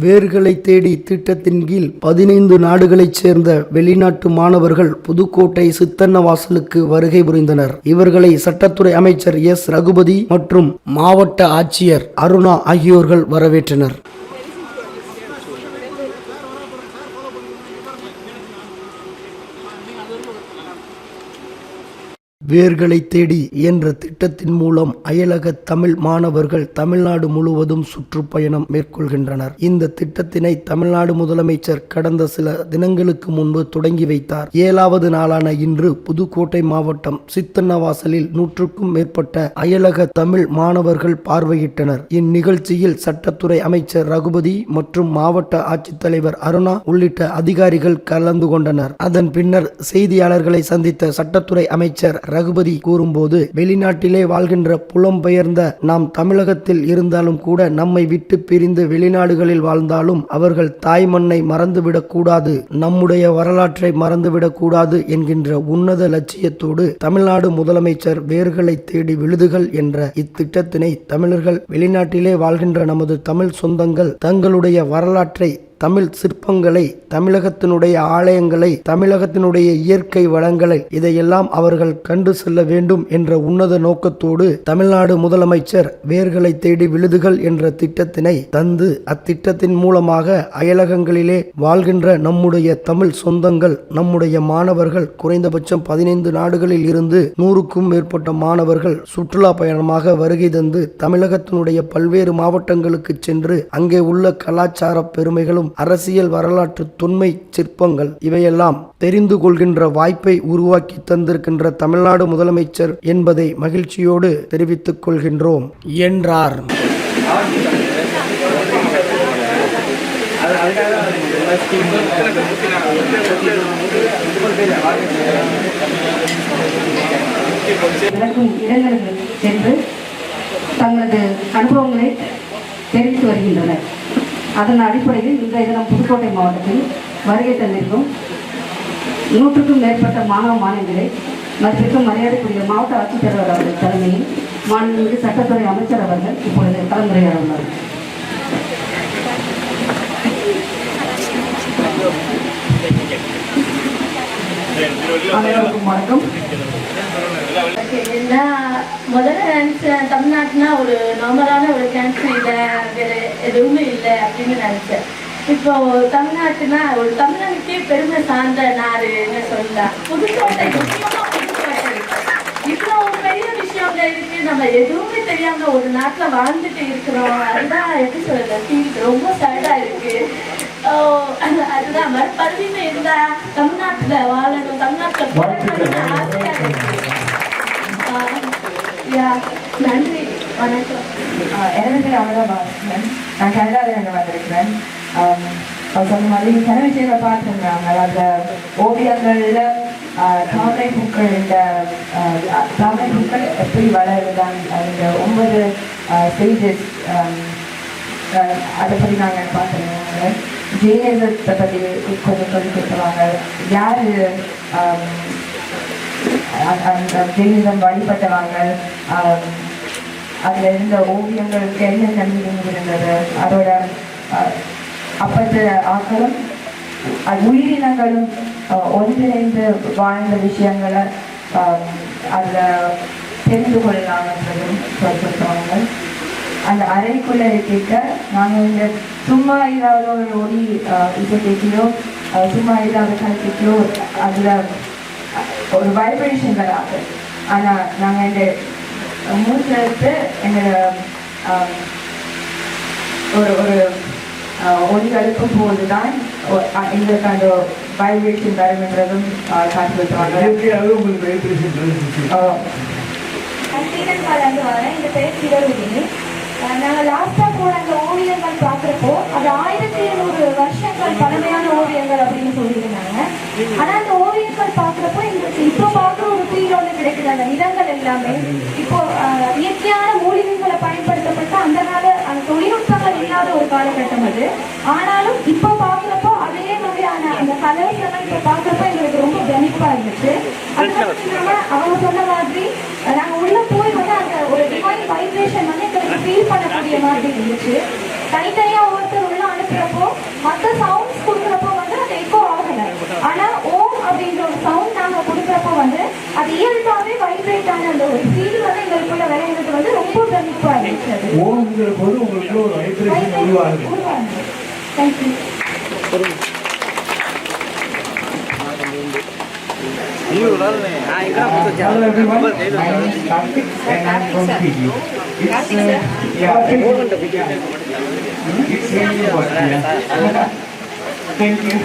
வேர்களை தேடி திட்டத்தின் கீழ் பதினைந்து நாடுகளைச் சேர்ந்த வெளிநாட்டு மாணவர்கள் புதுக்கோட்டை சித்தன்னவாசலுக்கு வருகை புரிந்தனர். இவர்களை சட்டத்துறை அமைச்சர் எஸ். ரகுபதி மற்றும் மாவட்ட ஆட்சியர் அருணா ஆகியோர்கள் வரவேற்றனர். வேர்களை தேடி என்ற திட்டத்தின் மூலம் அயலக தமிழ் மாணவர்கள் தமிழ்நாடு முழுவதும் சுற்றுப்பயணம் மேற்கொள்கின்றனர். இந்த திட்டத்தினை தமிழ்நாடு முதலமைச்சர் கடந்த சில தினங்களுக்கு முன்பு தொடங்கி வைத்தார். ஏழாவது நாளான இன்று புதுக்கோட்டை மாவட்டம் சித்தன்னவாசலில் நூற்றுக்கும் மேற்பட்ட அயலக தமிழ் மாணவர்கள் பார்வையிட்டனர். இந்நிகழ்ச்சியில் சட்டத்துறை அமைச்சர் ரகுபதி மற்றும் மாவட்ட ஆட்சித்தலைவர் அருணா உள்ளிட்ட அதிகாரிகள் கலந்து கொண்டனர். அதன் பின்னர் செய்தியாளர்களை சந்தித்த சட்டத்துறை அமைச்சர் ரகுபதி கூறும்போது வெளிநாட்டிலே வாழ்கின்ற புலம்பெயர்ந்த நாம் தமிழகத்தில் இருந்தாலும் கூட நம்மை விட்டு பிரிந்து வெளிநாடுகளில் வாழ்ந்தாலும் அவர்கள் தாய் மண்ணை மறந்துவிடக்கூடாது நம்முடைய வரலாற்றை மறந்துவிடக்கூடாது என்கின்ற உன்னத லட்சியத்தோடு தமிழ்நாடு முதலமைச்சர் வேர்களை தேடி விழுதுகள் என்ற இத்திட்டத்தினை தமிழர்கள் வெளிநாட்டிலே வாழ்கின்ற நமது தமிழ் சொந்தங்கள் தங்களுடைய வரலாற்றை தமிழ் சிற்பங்களை தமிழகத்தினுடைய ஆலயங்களை தமிழகத்தினுடைய இயற்கை வளங்களை இதையெல்லாம் அவர்கள் கண்டு செல்ல வேண்டும் என்ற உன்னத நோக்கத்தோடு தமிழ்நாடு முதலமைச்சர் வேர்களை தேடி விழுதுகள் என்ற திட்டத்தினை தந்து அத்திட்டத்தின் மூலமாக அயலகங்களிலே வாழ்கின்ற நம்முடைய தமிழ் சொந்தங்கள் நம்முடைய மாணவர்கள் குறைந்தபட்சம் பதினைந்து நாடுகளில் இருந்து நூறுக்கும் மேற்பட்ட மாணவர்கள் சுற்றுலா பயணமாக வருகை தந்து தமிழகத்தினுடைய பல்வேறு மாவட்டங்களுக்கு சென்று அங்கே உள்ள கலாச்சார பெருமைகளும் அரசியல் வரலாற்று தொன்மை சிற்பங்கள் இவையெல்லாம் தெரிந்து கொள்கின்ற வாய்ப்பை உருவாக்கி தந்திருக்கின்ற தமிழ்நாடு முதலமைச்சர் என்பதை மகிழ்ச்சியோடு தெரிவித்துக் கொள்கின்றோம். என்றார். சென்று தங்களது அனுபவங்களை தெரிவித்து வருகின்றனர். அதன் அடிப்படையில் இன்றைய தினம் புதுக்கோட்டை மாவட்டத்தில் வருகை தந்திருக்கும் நூற்றுக்கும் மேற்பட்ட மாணவ மாணவிகளை மதிப்பிற்கும் மரியாதைக்குரிய மாவட்ட ஆட்சித்தலைவர் அவர்கள் தலைமையில் மாநிலங்களுக்கு சட்டத்துறை அமைச்சர் அவர்கள் இப்பொழுது கலந்துரையாட உள்ளார் அனைவருக்கும் வணக்கம். நான் முதல்ல தமிழ்நாட்டுனா ஒரு நார்மலான ஒரு கேன்சர் இல்லை வேற எதுவுமே இல்லை அப்படின்னு நினைச்சேன். இப்போ தமிழ்நாட்டுனா ஒரு தமிழனுக்கே பெருமை சார்ந்த நாடுன்னு சொல்லலாம்? புதுக்கோட்டை இவ்வளோ பெரிய விஷயங்க இருக்கு. நம்ம எதுவுமே தெரியாம ஒரு நாட்டுல வாழ்ந்துட்டு இருக்கிறோம். அதுதான் எப்படி சொல்றது? ஃபீல் ரொம்ப சேடா இருக்கு. அதுதான். மறுபடியும் இருந்தா தமிழ்நாட்டுல வாழணும். தமிழ்நாட்டுல பிறக்கணும்னு ஆசையா இருக்கு. யா நன்றி. வணக்கம். எனது பேர் அமரா நான் கனடாவில் வந்திருக்கிறேன். சொன்ன மாதிரி பார்த்துருந்தாங்க ஓவியங்களில் தாமரை பூக்கள் இந்த தாமரை பூக்கள் எப்படி வளருதான் அந்த ஒன்பது ஸ்டேஜஸ் அதை பற்றி நாங்கள் பார்த்துருந்தாங்க ஜெயினிசத்தை பற்றி கொஞ்சம் சொல்லி கொடுத்துருவாங்க. யார் அந்த ஜெயினிசம் வழிபட்டவங்க அதில் இருந்த ஓவியங்களுக்கு என்ன மீனிங் இருந்தது. அதோட அப்பத்த ஆக்களும் உயிரினங்களும் ஒன்றிணைந்து வாழ்ந்த விஷயங்களை அதில் தெரிந்து கொள்ளலாம்ன்றதும் சொல்லியிருக்காங்க. அந்த அறைக்குள்ளே இருக்க நாங்கள் இந்த சும்மா ஏதாவது ஒரு ஒளி அஹ், இசைக்கையோ சும்மா ஏதாவது கல்விக்கையோ அதில் ஒரு வைப்ரேஷன் வராது. ஆனால் நாங்கள் இந்த மூச்சு எடுத்து எங்களோட ஒரு ஒரு ஒளி எழுப்பும் போது தான் எங்களுக்கு அந்த வைப்ரேஷன் வரும்ன்றதும் கொடுத்துருவாங்க. ஆஹ், நான் ஸ்ரீலங்காலேருந்து வரேன் இந்த பேர் சிவருதினி நாங்கள் லாஸ்ட்டாக போன அந்த ஓவியங்கள் பார்க்குறப்போ அது ஆயிரத்தி எழுநூறு வருஷங்கள் பழமையான ஓவியங்கள் அப்படின்னு சொல்லியிருந்தாங்க. ஆனால் அந்த ஓவியங்கள் பார்க்குறப்போ எங்களுக்கு இப்போ பார்க்குற ஒரு ஃபீல் ஒன்று கிடைக்குது. அந்த நிறங்கள் எல்லாமே. இப்போ இயற்கையான மூலிகைகளை பயன்படுத்தப்பட்ட அந்த கால அந்த தொழில்நுட்பங்கள் இல்லாத ஒரு காலகட்டம் அது. ஆனாலும் இப்போ பார்க்குறப்போ அதே மாதிரியான அந்த கலர்ஸ் எல்லாம் இப்போ பார்க்குறப்போ எங்களுக்கு ரொம்ப பிரமிப்பாக இருந்துச்சு. அது மட்டும் இல்லாமல் அவங்க சொன்ன மாதிரி நாங்கள் உள்ள போய் வந்து அந்த ஒரு டிவைன் வைப்ரேஷன் வந்து எங்களுக்கு ஃபீல் பண்ணக்கூடிய மாதிரி இருந்துச்சு. தனித்தனியாக ஒவ்வொருத்தர் உள்ள அனுப்புறப்போ பண்ணுறப்போ வந்து அது இயல்பாகவே வைப்ரேட் ஆன அந்த ஒரு ஃபீல் வந்து எங்களுக்குள்ள விளையாடுறது வந்து ரொம்ப பிரமிப்பாக இருந்துச்சு ஓடுங்கிற போது உங்களுக்கு ஒரு வைப்ரேஷன் உருவாகுது thank you You learn. I come to Hello everyone. My name is Kartik and I'm from Fiji. It's uh, yeah. It's really what yeah. Thank you.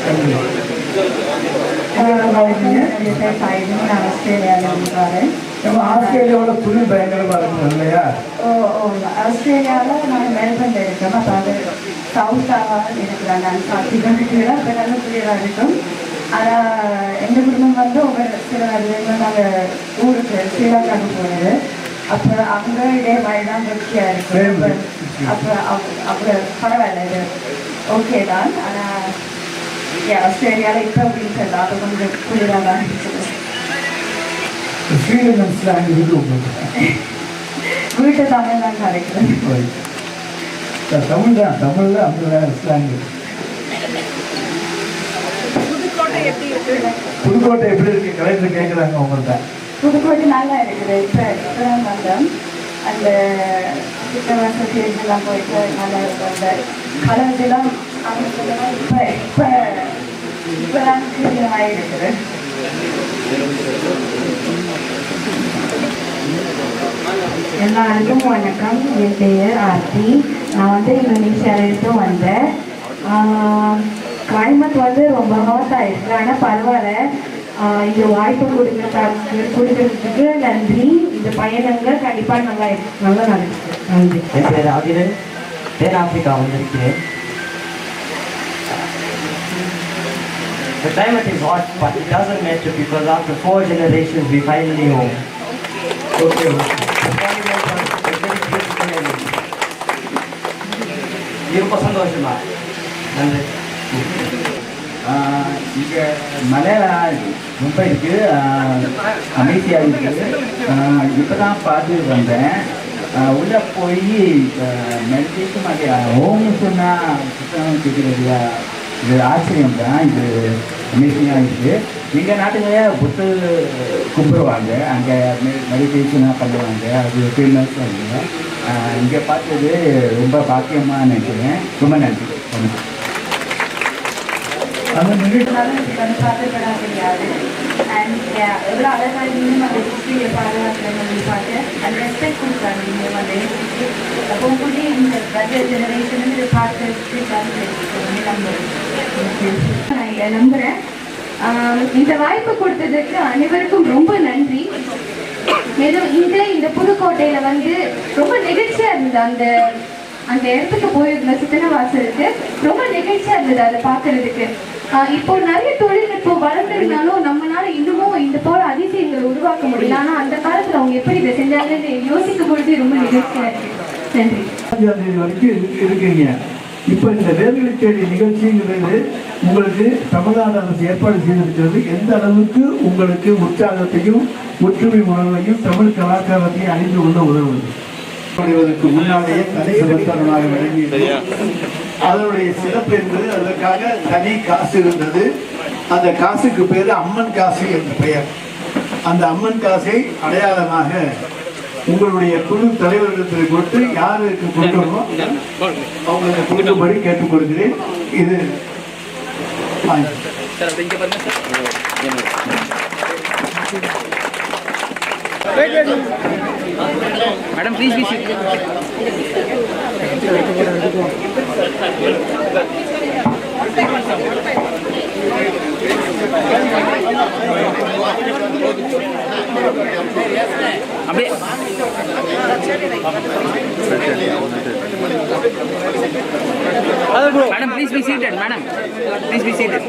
Thank you. ஆஸ்திரேலியாவோட புது பயங்கரமா இருக்கும் இல்லையா ஓ ஓ ஆஸ்திரேலியாவில் நான் மெல்பர்னில் இருக்கேன் அப்போ அது சவுத்தாக இருக்கிறேன் நான் சாத்திகம் அப்போ நல்ல புரியலாக இருக்கும் ஆனால் எங்கள் குடும்பம் வந்து ஒவ்வொரு சில நாங்கள் ஊருக்கு ஸ்ரீலங்காவுக்கு போனது அப்போ அங்கே இதே மாதிரி தான் திருப்தியாக இருக்கும் அப்போ அப்போ அப்போ பரவாயில்ல. இது ஓகே தான். ஆனால் ஆஸ்திரேலியாவில் இப்போ அப்படின்னு அது கொஞ்சம் புரியலாக தான் இருக்குது வீட்டு தமிழ் தான். சார், தமிழ் தான் தமிழ்ல அந்த ஸ்லாங் புதுக்கோட்டை எப்படி இருக்கு? கலெக்டர் கேட்குறாங்க உங்கள்கிட்ட புதுக்கோட்டை நல்லா இருக்குது. இப்போ இப்போ தான் வந்தோம். அந்த சித்தவாச தேர்தலாம் போயிட்டு நல்லா இருக்கும். அந்த கலர்லாம் சொல்லலாம் இப்போ இப்போ இப்போ தான் எல்லாருக்கும் வணக்கம். என் பெயர் ஆர்த்தி. நான் வந்து இந்தோனேஷியாவிலிருந்து வந்தேன். கிளைமேட் வந்து ரொம்ப ஹாட் இருக்குது ஆனால் பரவாயில்ல. இந்த வாய்ப்பு கொடுக்க கொடுக்கறதுக்கு நன்றி. இந்த பயணங்கள் கண்டிப்பாக நல்லா நல்லா நடக்குது நன்றி. என் பேர் ஆதிரன். தென்னாப்பிரிக்கா வந்திருக்கிறேன் The climate is hot, but it doesn't matter because after four generations we finally home. Okay ரொம்ப சந்தோஷமா நன்றி இங்கே மலையில ரொம்ப இருக்கு அமைதியாக இருக்கு இப்போ தான் பார்த்து வந்தேன் ஆஹ் உள்ள போய் மெடிடேஷன் அது ஹோம்னு சொன்னால் புத்தகம் கேட்குறது இது ஆச்சரியம் தான். இது அமேசிங்காக இருக்குது எங்கள் நாட்டில் புத்து கும்பிடுவாங்க அங்கே மெடிடேஷனாக பண்ணுவாங்க. அது ஃபேமஸ் அங்கே. இங்கே பார்த்தது ரொம்ப பாக்கியமாக நினைக்கிறேன். ரொம்ப நன்றி. வணக்கம். அந்த எவ்வளோ அழகாக இன்னும் அந்த ஹிஸ்ட்ரியை பாதுகாக்கிறேன்னு சொல்லி பார்த்து அந்த ரெஸ்பெக்ட் கொடுக்குறாங்க நீங்கள் வந்து கூட இந்த பட்ஜெட் ஜெனரேஷன் இதை பார்த்து நான் இதை நம்புறேன். ஆஹ் இந்த வாய்ப்பு கொடுத்ததுக்கு அனைவருக்கும் ரொம்ப நன்றி. மேலும் இந்த இந்த புதுக்கோட்டையில வந்து ரொம்ப நெகிழ்ச்சியாக இருந்தது. அந்த அந்த இடத்துக்கு போயிருந்த சித்தனவாசலுக்கு ரொம்ப நெகிழ்ச்சியாக இருந்தது அதை பார்க்கறதுக்கு. இப்போ நிறைய தொழில்நுட்பம் வளர்ந்துருந்தாலும் நம்மளால இன்னமும் இந்த போல அதிசயங்களை உருவாக்க முடியல. ஆனா அந்த காலத்துல அவங்க எப்படி இதை செஞ்சாங்கன்னு யோசிக்கும் பொழுது ரொம்ப நெகிழ்ச்சியா இருக்கு. நன்றி. வரைக்கும் இருக்கு- இருக்கீங்க. இப்போ இந்த நேர்களை தேடி நிகழ்ச்சிங்கிறது உங்களுக்கு தமிழ்நாடு அரசு ஏற்பாடு செய்திருக்கிறது. எந்த அளவுக்கு உங்களுக்கு உற்சாகத்தையும் ஒற்றுமை உணர்வையும் தமிழ் கலாச்சாரத்தையும் அறிந்து கொள்ள உதவுவது அடைவதற்கு முன்னாலேயே தனி விளங்கியது அதனுடைய சிறப்பு என்பது அதற்காக தனி காசு இருந்தது. அந்த காசுக்கு பேர் அம்மன் காசு என்று பெயர். அந்த அம்மன் காசை அடையாளமாக உங்களுடைய குழு தலைவரிடத்தில் கொடுத்து யாருக்கு கொடுக்கணுமோ அவங்களுக்கு கொடுக்கும்படி கேட்டுக் இது madam please please madam please be seated madam please be seated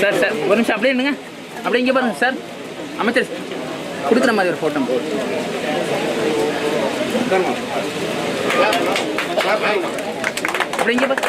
sir sir ஒரு நிமிஷம் அப்படியே இருங்க அப்படியே இங்கே பாருங்க சார் அமைச்சர் கொடுக்குற மாதிரி ஒரு ஃபோட்டோ அப்படியே இங்கே பாருங்க.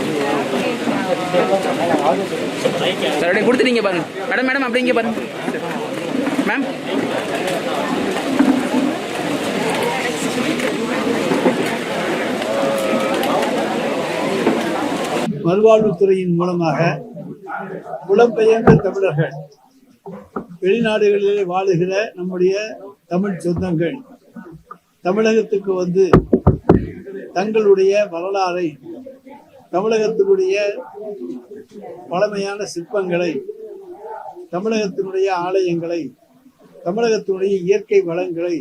சார் அப்படியே கொடுத்துட்டீங்க பாருங்க. மேடம் மேடம் அப்படி இங்கே பாருங்க. மேம். மறுவாழ்வுத்துறையின் மூலமாக புலம்பெயர்ந்த தமிழர்கள் வெளிநாடுகளிலே வாழுகிற நம்முடைய தமிழ் சொந்தங்கள் தமிழகத்துக்கு வந்து தங்களுடைய வரலாறை தமிழகத்தினுடைய பழமையான சிற்பங்களை தமிழகத்தினுடைய ஆலயங்களை தமிழகத்தினுடைய இயற்கை வளங்களை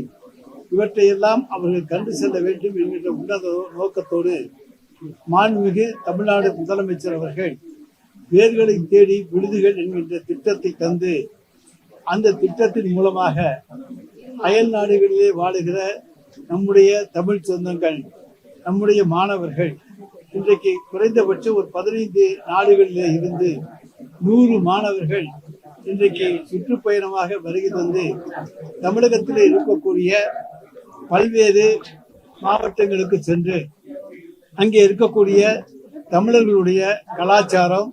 இவற்றையெல்லாம் அவர்கள் கண்டு செல்ல வேண்டும் என்கின்ற உன்னத நோக்கத்தோடு மாண்புமிகு தமிழ்நாடு முதலமைச்சர் அவர்கள் வேர்களை தேடி விடுதிகள் என்கின்ற திட்டத்தை தந்து அந்த திட்டத்தின் மூலமாக அயல் நாடுகளிலே வாழுகிற நம்முடைய தமிழ் சொந்தங்கள் நம்முடைய மாணவர்கள் இன்றைக்கு குறைந்தபட்சம் ஒரு பதினைந்து நாடுகளில் இருந்து நூறு மாணவர்கள் இன்றைக்கு சுற்றுப்பயணமாக வருகை தந்து தமிழகத்தில் இருக்கக்கூடிய பல்வேறு மாவட்டங்களுக்கு சென்று அங்கே இருக்கக்கூடிய தமிழர்களுடைய கலாச்சாரம்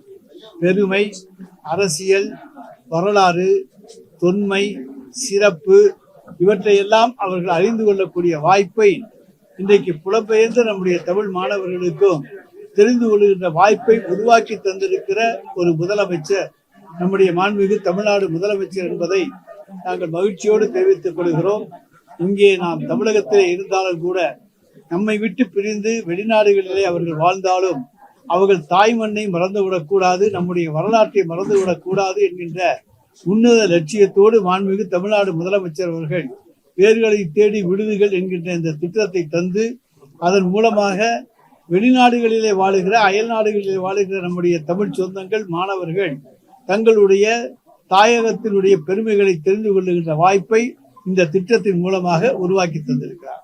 பெருமை அரசியல் வரலாறு தொன்மை சிறப்பு இவற்றையெல்லாம் அவர்கள் அறிந்து கொள்ளக்கூடிய வாய்ப்பை இன்றைக்கு புலம்பெயர்ந்த நம்முடைய தமிழ் மாணவர்களுக்கும் தெரிந்து கொள்கின்ற வாய்ப்பை உருவாக்கி தந்திருக்கிற ஒரு முதலமைச்சர் நம்முடைய மாண்புமிகு தமிழ்நாடு முதலமைச்சர் என்பதை நாங்கள் மகிழ்ச்சியோடு தெரிவித்துக் கொள்கிறோம். இங்கே நாம் தமிழகத்தில் இருந்தாலும் கூட நம்மை விட்டு பிரிந்து வெளிநாடுகளிலே அவர்கள் வாழ்ந்தாலும் அவர்கள் தாய் மண்ணை மறந்துவிடக்கூடாது நம்முடைய வரலாற்றை மறந்துவிடக்கூடாது என்கின்ற உன்னத லட்சியத்தோடு மாண்புமிகு தமிழ்நாடு முதலமைச்சர் அவர்கள் பேர்களை தேடி விடுதிகள் என்கின்ற இந்த திட்டத்தை தந்து அதன் மூலமாக வெளிநாடுகளிலே வாழுகிற அயல் நாடுகளிலே வாழுகிற நம்முடைய தமிழ் சொந்தங்கள் மாணவர்கள் தங்களுடைய தாயகத்தினுடைய பெருமைகளை தெரிந்து கொள்ளுகின்ற வாய்ப்பை இந்த திட்டத்தின் மூலமாக உருவாக்கி தந்திருக்கிறார்.